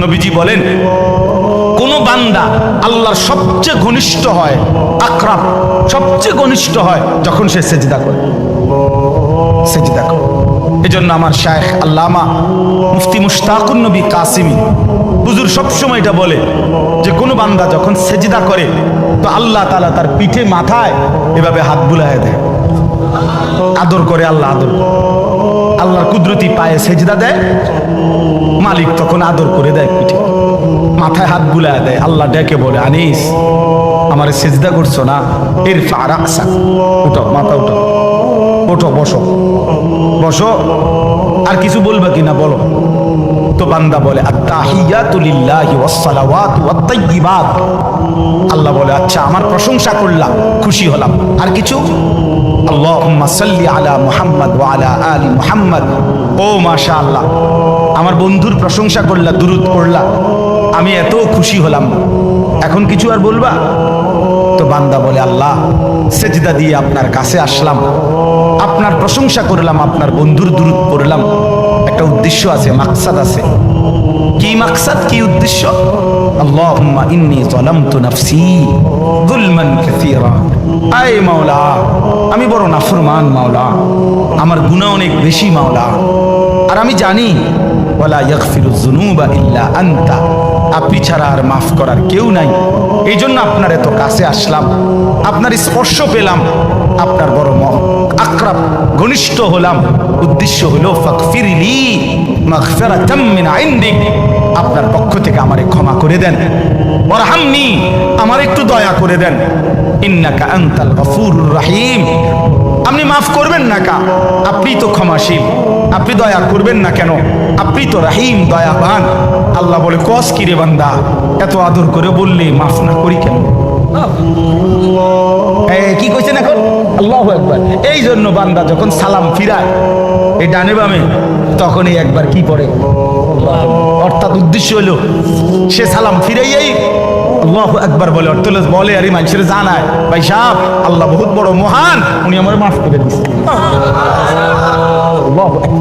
নবীজি বলেন, কোন বান্দা আল্লাহর সবচেয়ে ঘনিষ্ঠ হয়, আকরাম সবচেয়ে ঘনিষ্ঠ হয় যখন সে সেজদা করে। সেজদা করে। এজন্য আমার শায়েখ আল্লামা মুফতি মুশতাকুন নবী কাসিমি হুজুর সবসময় এটা বলে যে, কোনো বান্দা যখন সেজদা করে, তো আল্লাহ তাআলা তার পিঠে মাথায় এভাবে হাত বুলায় দেয়। আদর করে আল্লাহ আদর আল্লাহর কুদরতি পায়ে সেজদা দেয়। মালিক তখন আদর করে দেয় পিঠে। মাথায় হাত বুলায় দেয়, আল্লাহ ডেকে বলে, আনিস, আমার সেজদা করছ না? এর ফারাকসা উঠো, মাথা উঠো ওঠো বসো। বসো। আর কিছু বলবে কিনা বলো। তো বান্দা বলে আল্লাহ বলে আচ্ছা আমার প্রশংসা করলাম, খুশি হলাম। আর কিছু? আল্লাহ আলা মুহাম্মদ আলা আলি মুহাম্মদ। ও মাশাআল্লাহ। আমার বন্ধুর প্রশংসা করলা, দুরুদ পড়লা। আমি এত খুশি হলাম। এখন কিছু আর বলবা? তো বান্দা বলে, আল্লাহ, সেজদা দিয়ে আপনার কাছে আসলাম। আপনার প্রশংসা করলাম, আপনার বন্ধুর দূরত পড়লাম। একটা উদ্দেশ্য আছে, মাকসাদ আছে। কি মাকসাদ, কি উদ্দেশ্য? ইন্নী নাফসি আয় মাওলা, আমি বড় নাফরমান মাওলা। আমার গুনাহ অনেক বেশি মাওলা। আর আমি জানি ওয়ালা আপনি ছাড়া আর মাফ করার কেউ নাই। এই জন্য আপনার এত কাছে আসলাম। আপনার স্পর্শ পেলাম। আপনার বড় ম- আক্রাব, ঘনিষ্ঠ হলাম। উদ্দেশ্য হলো ফাকফিরলি মাগফিরাতাম মিন ইনদিক। আপনার পক্ষ থেকে আমারে ক্ষমা করে দেন। ওরহামনি আমার একটু দয়া করে দেন। ইন্নাকা আনতাল গফুরুর রহিম। আপনি মাফ করবেন না কা? আপনি তো ক্ষমাশীল আপনি দয়া করবেন না কেন? আপনি তো রাহিম দয়াবান। আল্লাহ বলে কস কিরে বান্দা? এত আদর করে বললে মাফ না করি কেন? কি কইছেন এখন? আল্লাহ একবার এই জন্য বান্দা যখন সালাম ফিরায় এই ডানে বামে তখনই একবার কি পড়ে? অর্থাৎ উদ্দেশ্য হলো সে সালাম ফিরাইয়াই আল্লাহ একবার বলে অর্থলেস বলে আরে মানুষের জানায় ভাই সাহ আল্লাহ বহুত বড় মহান। উনি আমার মাফ করে দিচ্ছে।